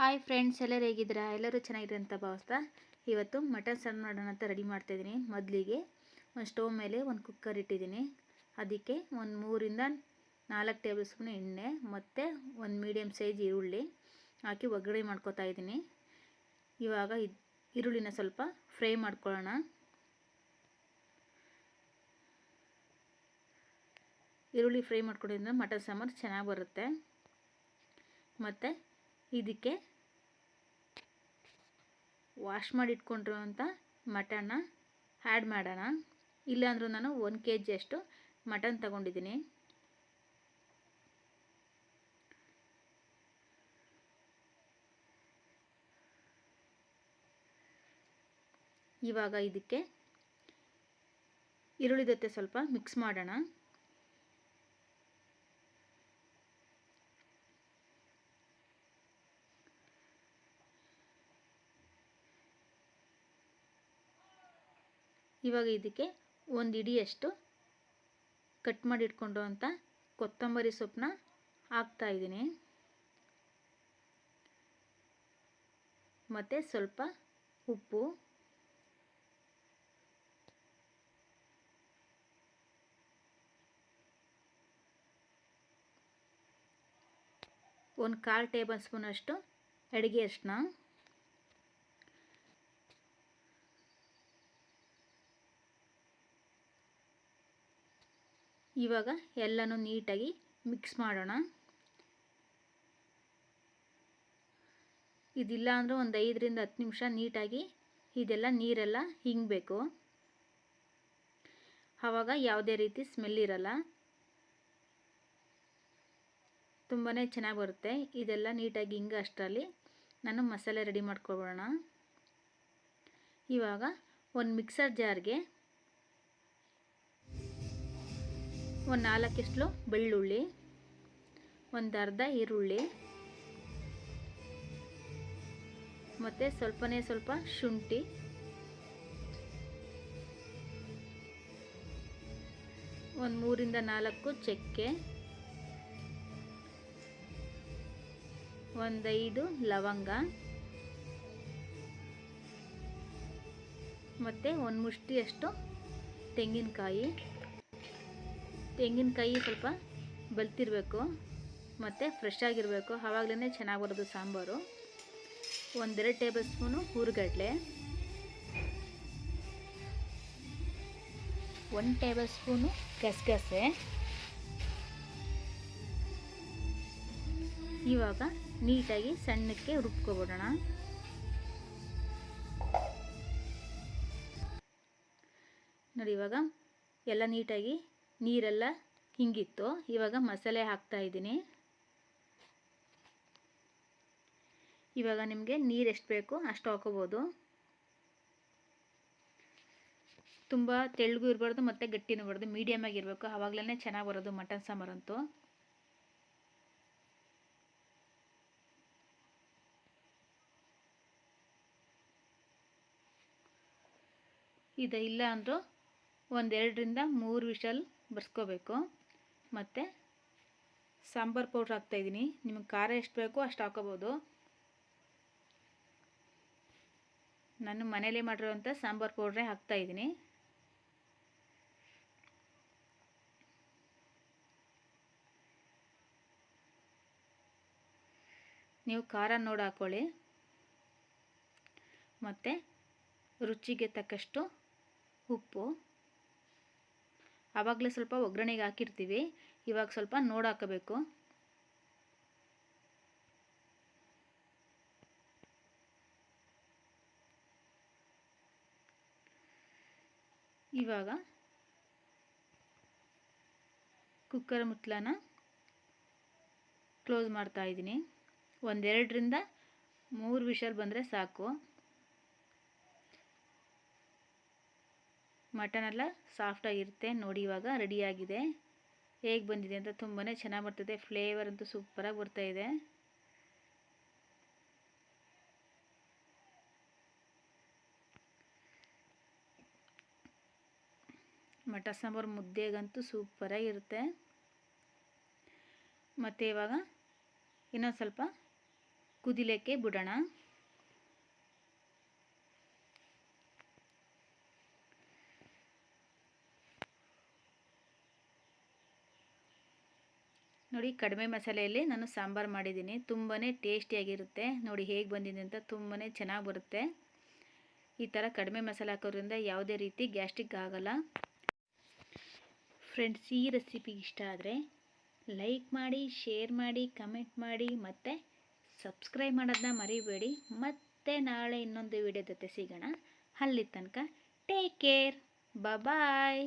Hi friends ಎಲ್ಲರೂ ಹೇಗಿದ್ದೀರಾ? ಎಲ್ಲರೂ ಚೆನ್ನಾಗಿದೆ ಅಂತ ಭಾವಿಸ್ತಾ ಇವತ್ತು ಮಟನ್ ಸಾರು ಮಾಡೋಣ ಅಂತ ರೆಡಿ ಮಾಡ್ತಾಯಿದ್ದೀನಿ ಮೊದಲಿಗೆ ಒಂದು ಸ್ಟೋವ್ ಮೇಲೆ ಒಂದು ಕುಕ್ಕರ್ ಇಟ್ಟಿದ್ದೀನಿ. ಅದಕ್ಕೆ ಒಂದು ಮೂರಿಂದ ನಾಲ್ಕು ಟೇಬಲ್ ಸ್ಪೂನ್ ಎಣ್ಣೆ ಮತ್ತು ಒಂದು ಮೀಡಿಯಮ್ ಸೈಜ್ ಈರುಳ್ಳಿ ಹಾಕಿ ಒಗ್ಗರಣೆ ಮಾಡ್ಕೊತಾ ಇದ್ದೀನಿ. ಇವಾಗ ಈರುಳ್ಳಿನ ಸ್ವಲ್ಪ ಫ್ರೈ ಮಾಡ್ಕೊಳ್ಳೋಣ. ಈರುಳ್ಳಿ ಫ್ರೈ ಮಾಡ್ಕೊಂಡಿದ್ರೆ ಮಟನ್ ಸಾಂಬಾರು ಚೆನ್ನಾಗಿ ಬರುತ್ತೆ. ಮತ್ತು ಇದಕ್ಕೆ ವಾಶ್ ಮಾಡಿ ಇಟ್ಕೊಂಡಿರುವಂಥ ಮಟನ್ನ ಆ್ಯಡ್ ಮಾಡೋಣ. ಇಲ್ಲಾಂದ್ರೂ ನಾನು ಒನ್ ಕೆ ಜಿಯಷ್ಟು ಮಟನ್ ತಗೊಂಡಿದ್ದೀನಿ. ಇವಾಗ ಇದಕ್ಕೆ ಈರುಳ್ಳಿ ಜೊತೆ ಸ್ವಲ್ಪ ಮಿಕ್ಸ್ ಮಾಡೋಣ. ಇವಾಗ ಇದಕ್ಕೆ ಒಂದು ಇಡಿಯಷ್ಟು ಕಟ್ ಮಾಡಿ ಇಟ್ಕೊಂಡು ಅಂತ ಕೊತ್ತಂಬರಿ ಸೊಪ್ಪನ್ನ ಹಾಕ್ತಾಯಿದ್ದೀನಿ ಮತ್ತು ಸ್ವಲ್ಪ ಉಪ್ಪು. ಒಂದು ಕಾಲು ಟೇಬಲ್ ಸ್ಪೂನಷ್ಟು ಅಡುಗೆ ಅರಿಶಿನ ಇವಾಗ ಎಲ್ಲನೂ ನೀಟಾಗಿ ಮಿಕ್ಸ್ ಮಾಡೋಣ. ಇದಿಲ್ಲ ಅಂದರೆ ಒಂದು ಐದರಿಂದ ಹತ್ತು ನಿಮಿಷ ನೀಟಾಗಿ ಇದೆಲ್ಲ ನೀರೆಲ್ಲ ಹಿಂಗಬೇಕು. ಆವಾಗ ಯಾವುದೇ ರೀತಿ ಸ್ಮೆಲ್ ಇರಲ್ಲ. ತುಂಬಾ ಚೆನ್ನಾಗಿ ಬರುತ್ತೆ. ಇದೆಲ್ಲ ನೀಟಾಗಿ ಹಿಂಗೆ ಅಷ್ಟರಲ್ಲಿ ನಾನು ಮಸಾಲೆ ರೆಡಿ ಮಾಡ್ಕೊಬೋಣ ಇವಾಗ ಒಂದು ಮಿಕ್ಸರ್ ಜಾರ್ಗೆ ಒಂದು ನಾಲ್ಕಿಷ್ಟು ಬೆಳ್ಳುಳ್ಳಿ, ಒಂದು ಅರ್ಧ ಈರುಳ್ಳಿ, ಮತ್ತು ಸ್ವಲ್ಪನೇ ಸ್ವಲ್ಪ ಶುಂಠಿ, ಒಂದು ಮೂರಿಂದ ನಾಲ್ಕು ಚಕ್ಕೆ ಒಂದೈದು ಲವಂಗ, ಮತ್ತು ಒಂದು ಮುಷ್ಟಿಯಷ್ಟು ತೆಂಗಿನಕಾಯಿ. ತೆಂಗಿನಕಾಯಿ ಸ್ವಲ್ಪ ಬಲ್ತಿರಬೇಕು, ಮತ್ತು ಫ್ರೆಶ್ ಆಗಿರಬೇಕು. ಆವಾಗಲೇ ಚೆನ್ನಾಗಿ ಬರೋದು ಸಾಂಬಾರು. ಒಂದೆರಡು ಟೇಬಲ್ ಸ್ಪೂನು ಹುರುಗಡ್ಲೆ. ಒಂದು ಟೇಬಲ್ ಸ್ಪೂನು ಗಸಗಸೆ. ಇವಾಗ ನೀಟಾಗಿ ಸಣ್ಣಕ್ಕೆ ರುಬ್ಕೊಬಿಡೋಣ. ನೋಡಿ ಇವಾಗ ಎಲ್ಲ ನೀಟಾಗಿ ನೀರೆಲ್ಲ ಹಿಂಗಿತ್ತು. ಇವಾಗ ಮಸಾಲೆ ಹಾಕ್ತಾ ಇದ್ದೀನಿ. ಇವಾಗ ನಿಮಗೆ ನೀರು ಎಷ್ಟು ಬೇಕು ಅಷ್ಟು ಹಾಕೋಬೋದು. ತುಂಬ ತೆಳ್ಳಗೂ ಇರಬಾರ್ದು ಮತ್ತು ಗಟ್ಟಿನೂ ಇರಬಾರ್ದು. ಮೀಡಿಯಮ್ ಆಗಿರಬೇಕು ಆವಾಗಲೇ ಚೆನ್ನಾಗಿ ಬರೋದು ಮಟನ್ ಸಾಂಬಾರಂತೂ ಇದು ಇಲ್ಲ ಅಂದರೂ ಒಂದೆರಡರಿಂದ ಮೂರು ವಿಷಲ್ ಬರ್ಸ್ಕೋಬೇಕು. ಮತ್ತು ಸಾಂಬಾರು ಪೌಡ್ರ್ ಹಾಕ್ತಾಯಿದ್ದೀನಿ ನಿಮಗೆ ಖಾರ ಎಷ್ಟು ಬೇಕೋ ಅಷ್ಟು ಹಾಕೋಬೋದು. ನಾನು ಮನೇಲಿ ಮಾಡಿರೋವಂಥ ಸಾಂಬಾರು ಪೌಡ್ರೇ ಹಾಕ್ತಾಯಿದ್ದೀನಿ ನೀವು ಖಾರ ನೋಡಿ ಹಾಕ್ಕೊಳ್ಳಿ ಮತ್ತು ರುಚಿಗೆ ತಕ್ಕಷ್ಟು ಉಪ್ಪು. ಆವಾಗಲೇ ಸ್ವಲ್ಪ ಒಗ್ಗರಣೆಗೆ ಹಾಕಿರ್ತೀವಿ. ಇವಾಗ ಸ್ವಲ್ಪ ನೋಡಾಕಬೇಕು ಇವಾಗ ಕುಕ್ಕರ್ ಮುತ್ತಲನ ಕ್ಲೋಸ್ ಮಾಡ್ತಾ ಇದ್ದೀನಿ. ಒಂದೆರಡರಿಂದ ಮೂರು ವಿಷಲ್ ಬಂದರೆ ಸಾಕು. ಮಟನೆಲ್ಲ ಸಾಫ್ಟಾಗಿರುತ್ತೆ ನೋಡಿ ಇವಾಗ ರೆಡಿಯಾಗಿದೆ ಹೇಗೆ ಬಂದಿದೆ ಅಂತ ತುಂಬಾ ಚೆನ್ನಾಗಿ ಬರ್ತದೆ. ಫ್ಲೇವರ್ ಅಂತೂ ಸೂಪರಾಗಿ ಬರ್ತಾಯಿದೆ ಮಟನ್ ಸಾಂಬಾರು ಮುದ್ದೆಗಂತೂ ಸೂಪರಾಗಿರುತ್ತೆ ಮತ್ತು ಇವಾಗ ಇನ್ನೊಂದು ಸ್ವಲ್ಪ ಕುದಿಲಿಕ್ಕೆ ಬಿಡೋಣ. ನೋಡಿ ಕಡಿಮೆ ಮಸಾಲೆಯಲ್ಲಿ ನಾನು ಸಾಂಬಾರು ಮಾಡಿದ್ದೀನಿ. ತುಂಬಾ ಟೇಸ್ಟಿಯಾಗಿರುತ್ತೆ. ನೋಡಿ ಹೇಗೆ ಬಂದಿದೆ ಅಂತ ತುಂಬಾ ಚೆನ್ನಾಗಿ ಬರುತ್ತೆ. ಈ ಥರ ಕಡಿಮೆ ಮಸಾಲೆ ಹಾಕೋದ್ರಿಂದ ಯಾವುದೇ ರೀತಿ ಗ್ಯಾಸ್ಟ್ರಿಕ್ ಆಗಲ್ಲ. ಫ್ರೆಂಡ್ಸ್, ಈ ರೆಸಿಪಿ ಇಷ್ಟ ಆದರೆ ಲೈಕ್ ಮಾಡಿ, ಶೇರ್ ಮಾಡಿ, ಕಮೆಂಟ್ ಮಾಡಿ, ಮತ್ತು ಸಬ್ಸ್ಕ್ರೈಬ್ ಮಾಡೋದನ್ನ ಮರಿಬೇಡಿ. ಮತ್ತೆ ನಾಳೆ ಇನ್ನೊಂದು ವಿಡಿಯೋ ಜೊತೆ ಸಿಗೋಣ. ಅಲ್ಲಿ ತನಕ ಟೇಕ್ ಕೇರ್ ಬಾಯ್